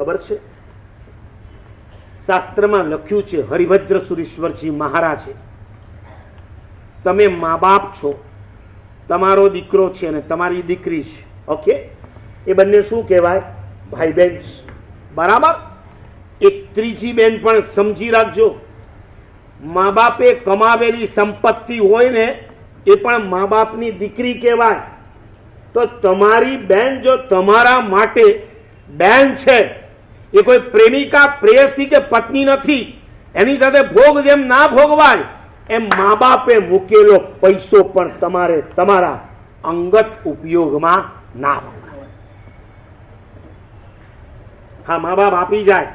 ખબર છે? શાસ્ત્રમાં લખ્યું છે, હરિભદ્ર સુરેશ્વરજી મહારાજે તમે મા બાપ છો. તમારો દીકરો છે અને તમારી દીકરી છે. ઓકે? એ બંને શું કહેવાય? ભાઈ બહેન બરાબર? એક ત્રીજી બેન પણ સમજી રાખજો. મા બાપે કમાવેલી સંપત્તિ હોય ને, એ પણ મા બાપની દીકરી કહેવાય. તો તમારી બેન જો તમારા માટે બેન છે એ કોઈ પ્રેમિકા પ્રેયસી કે પત્ની નથી. એની સાથે ભોગ જેમ ના ભોગવાય, એમ મા બાપે મૂકેલો પૈસો પણ તમારે તમારા અંગત ઉપયોગમાં ના હા મા બાપ આપી જાય.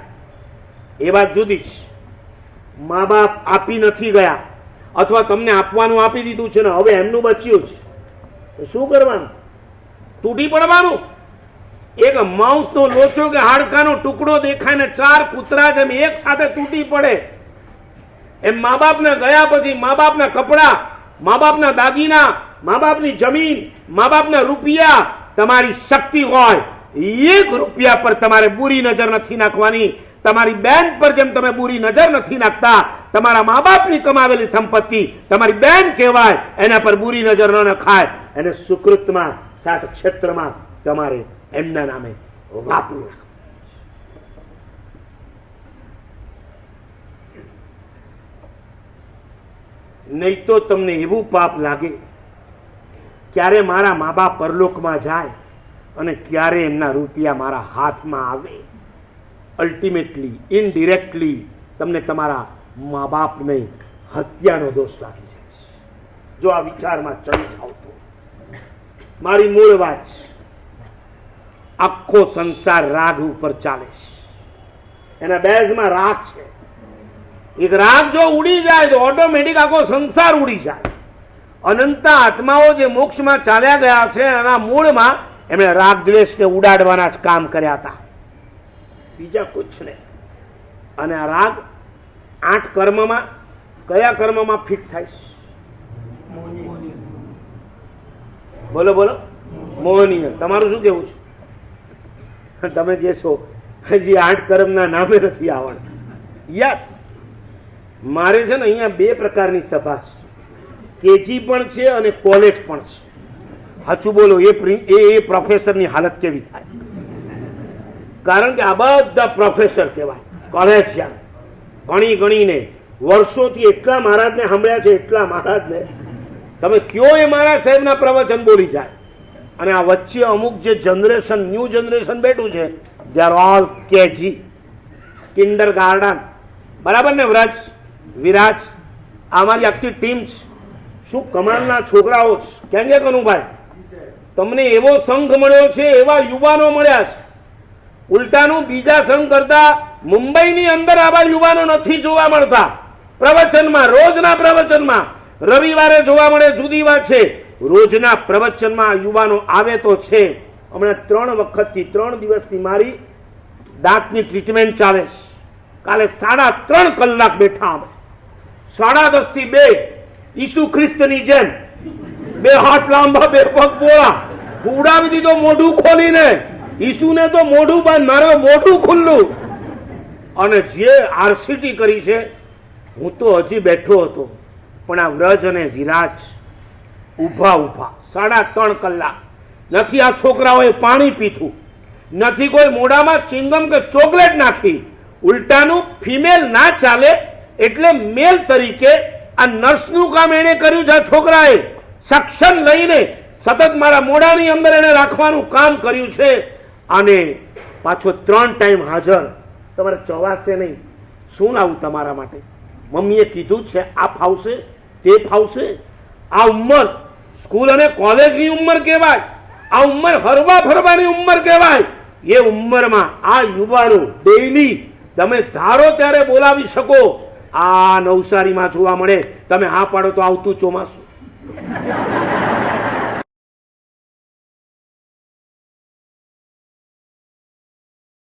એ વાત જુદી જ. મા બાપ આપી નથી ગયા. અથવા તમને આપવાનું આપી દીધું છે ને, હવે એમનું બચ્યું છે શું કરવાનું? તૂટી પડવાનું? એક માંસનો લોચો કે હાડકાનો ટુકડો દેખાય ને ચાર કૂતરા જેમ એક સાથે તૂટી પડે. એમ મા બાપને ગયા પછી મા બાપના કપડા મા બાપના દાગીના મા બાપની જમીન મા બાપના રૂપિયા, તમારી શક્તિ હોય. એક રૂપિયા પર તમારે બુરી નજર નથી નાખવાની. તમારી બેન પર જેમ તમે બુરી નજર નથી નાખતા, તમારા મા બાપની કમાવેલી સંપત્તિ તમારી બેન કહેવાય, એના પર બુરી નજર ન નખાય. એને સુકૃતમાં, સાત ક્ષેત્રમાં તમારે એમના નામે વાપરું. નહીં તો તમને એવું પાપ લાગે ક્યારે મારા મા બાપ પરલોકમાં જાય અને ક્યારે એમના રૂપિયા મારા હાથમાં આવે. અલ્ટિમેટલી ઇનડિરેક્ટલી તમને તમારા મા બાપને હત્યાનો દોષ લાગી જાય જો આ વિચારમાં ચડી જાવ તો મારી મૂળ વાત છે. આખો સંસાર રાગ ઉપર ચાલે છે. એના બેઝમાં રાગ છે. એક રાગ જો ઉડી જાય તો ઓટોમેટિક આખો સંસાર ઉડી જાય. અનંત આત્માઓ જે મોક્ષમાં ચાલ્યા ગયા છે એના મૂળમાં એમણે રાગ દ્વેષને ઉડાડવાના જ કામ કર્યા હતા. બીજા કુછ નહીં. અને આ રાગ આઠ કર્મમાં કયા કર્મમાં ફિટ થાય? બોલો બોલો. મોહનીય. તમારું શું કેવું છે? તમે કહેશો, હજી આઠ કર્મના નામે નથી આવડતા. યસ મારે છે ને અહીંયા બે પ્રકારની સભા છે. કેજી પણ છે અને કોલેજ પણ છે. સાચું બોલો, એ એ પ્રોફેસરની હાલત કેવી થાય? કારણ કે આ બધા પ્રોફેસર કહેવાય કોલેજિયન ગણી ગણીને, વર્ષોથી એટલા મહારાજને સાંભળ્યા છે, એટલા મહારાજને. તમે કયો એ મારા સાહેબના પ્રવચન બોલી જાય? અને આ વચ્ચે અમુક જે જનરેશન ન્યૂ જનરેશન બેઠું છે they are all KG kindergarten બરાબર ને વ્રજ? વિરાજ? અમારી આખી ટીમ છે. શું કમાલના છોકરાઓ કેમ કે કનુભાઈ? તમને એવો સંઘ મળ્યો છે, એવા યુવાનો મળ્યા છે. ઉલટાનું બીજા સંઘ કરતા મુંબઈની અંદર આવા યુવાનો નથી જોવા મળતા. પ્રવચનમાં, રોજના પ્રવચનમાં રવિવારે જોવા મળે, જુદી વાત છે. રોજના પ્રવચનમાં યુવાનો આવે તો છે. હમણાં ત્રણ વખતથી, ત્રણ દિવસથી મારી દાંતની ટ્રીટમેન્ટ ચાલે છે. કાલે સાડા ત્રણ કલાક બેઠા અમે. સાડા દસથી બે. ઈસુ ખ્રિસ્તની જેમ. બે હાથ લાંબા, બે પગ પોળા. ઉડાવી દીધો મોઢું ખોલીને. ઈસુને તો મોઢું બંધ, મારે મોઢું ખુલ્લું. અને જે આરસીટી કરી છે, હું તો હજી બેઠો હતો. પણ આ વ્રજ અને વિરાજ ઊભા ઊભા, સાડા ત્રણ કલાક. નથી આ છોકરાઓએ પાણી પીધું. નથી કોઈ મોઢામાં ચિંગમ કે ચોકલેટ નાખી. ઉલટાનું ફિમેલ ના ચાલે એટલે મેલ તરીકે આ નર્સનું કામ એણે કર્યું છે આ છોકરાએ. સક્ષમ લઈને સતત મારા મોઢાની અંદર એને રાખવાનું કામ કર્યું છે. અને પાછો ત્રણ ટાઈમ હાજર. તમારે ચવાશે નહીં. શું લાવું તમારા માટે? મમ્મીએ કીધું છે આ ફાવશે, તે ફાવશે. આ ઉંમર સ્કૂલ અને કોલેજની ઉંમર કહેવાય, આ ઉંમર હરવા ફરવાની ઉંમર કહેવાય. એ ઉંમરમાં આ યુવાનો ડેઈલી તમે ધારો ત્યારે બોલાવી શકો, આ નવસારીમાં જોવા મળે, તમે હા પાડો તો આવતું ચોમાસું.